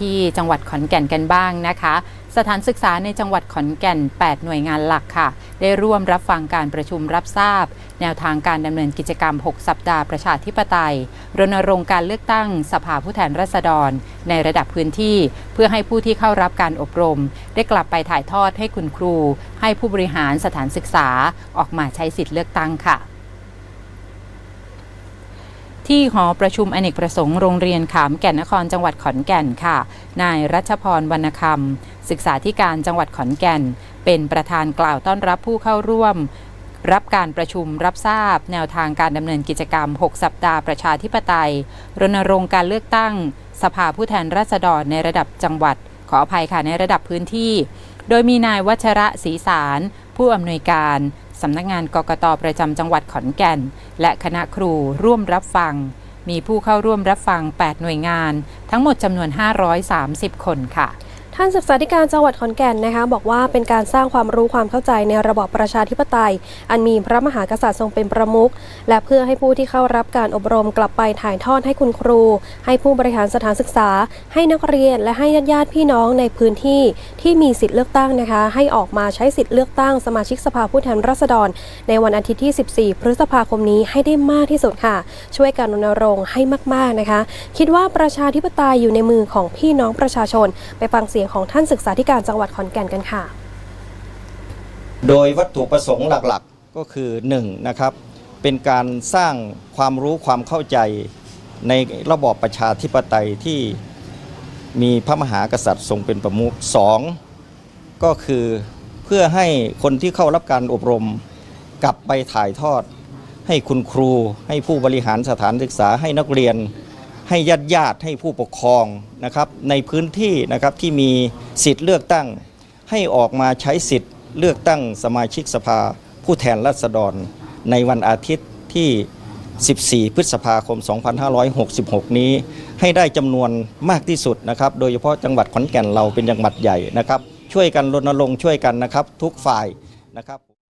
ที่จังหวัดขอนแก่นกันบ้างนะคะ สถานศึกษาในจังหวัดขอนแก่น 8 หน่วยงานหลักค่ะ ได้ร่วมรับฟังการประชุมรับทราบ แนวทางการดำเนินกิจกรรม 6 สัปดาห์ประชาธิปไตย รณรงค์การเลือกตั้งสภาผู้แทนราษฎร ในระดับพื้นที่ เพื่อให้ผู้ที่เข้ารับการอบรม ได้กลับไปถ่ายทอดให้คุณครู ให้ผู้บริหารสถานศึกษาออกมาใช้สิทธิ์เลือกตั้งค่ะ ที่หอประชุมอเนกประสงค์โรงเรียนขามแก่นนครจังหวัดขอนแก่นค่ะ นายรัชพรวรรณคำศึกษาธิการจังหวัดขอนแก่น เป็นประธานกล่าวต้อนรับผู้เข้าร่วม รับการประชุมรับทราบ แนวทางการดำเนินกิจกรรม 6 สัปดาห์ประชาธิปไตย รณรงค์การเลือกตั้ง สภาผู้แทนราษฎรในระดับจังหวัด ขออภัยค่ะในระดับพื้นที่ โดยมีนายวัชระศรีสาร ผู้อำนวยการสำนักงานกกตประจำจังหวัดขอนแก่น และคณะครูร่วมรับฟัง มีผู้เข้าร่วมรับฟัง 8 หน่วยงาน ทั้งหมดจำนวน 530 คนค่ะ ท่านศึกษาธิการจังหวัดขอนแก่นนะคะ บอกว่าเป็นการสร้างความรู้ความเข้าใจในระบอบประชาธิปไตย อันมีพระมหากษัตริย์ทรงเป็นประมุขและเพื่อให้ผู้ที่เข้ารับการอบรมกลับไปถ่ายทอดให้คุณครู ให้ผู้บริหารสถานศึกษา ให้นักเรียนและให้ญาติญาติพี่น้องในพื้นที่ที่มีสิทธิ์เลือกตั้งนะคะ ให้ออกมาใช้สิทธิ์เลือกตั้งสมาชิกสภาผู้แทนราษฎร ในวันอาทิตย์ที่ 14 พฤษภาคมนี้ให้ได้มากที่สุดค่ะ ช่วยกันรณรงค์ให้มากๆนะคะ คิดว่าประชาธิปไตยอยู่ในมือของพี่น้องประชาชนไปฟังเสียงของท่านศึกษาธิการจังหวัดขอนแก่นกันค่ะ โดยวัตถุประสงค์หลักๆก็คือ1นะครับเป็นการสร้างความรู้ความเข้าใจในระบอบประชาธิปไตยที่มีพระมหากษัตริย์ทรงเป็นประมุขสองก็คือเพื่อให้คนที่เข้ารับการอบรมกลับไปถ่ายทอด ให้คุณครู ให้ผู้บริหารสถานศึกษาให้นักเรียน ให้ญาติญาติให้ผู้ปกครองนะครับในพื้นที่นะครับที่มีสิทธิ์เลือกตั้ง ให้ออกมาใช้สิทธิ์เลือกตั้งสมาชิกสภา ผู้แทนราษฎร ในวันอาทิตย์ที่ 14 พฤษภาคม 2566 นี้ ให้ได้จำนวนมากที่สุดนะครับโดยเฉพาะจังหวัดขอนแก่นเราเป็นจังหวัดใหญ่นะครับช่วยกันรณรงค์ช่วยกันนะครับทุกฝ่ายนะครับ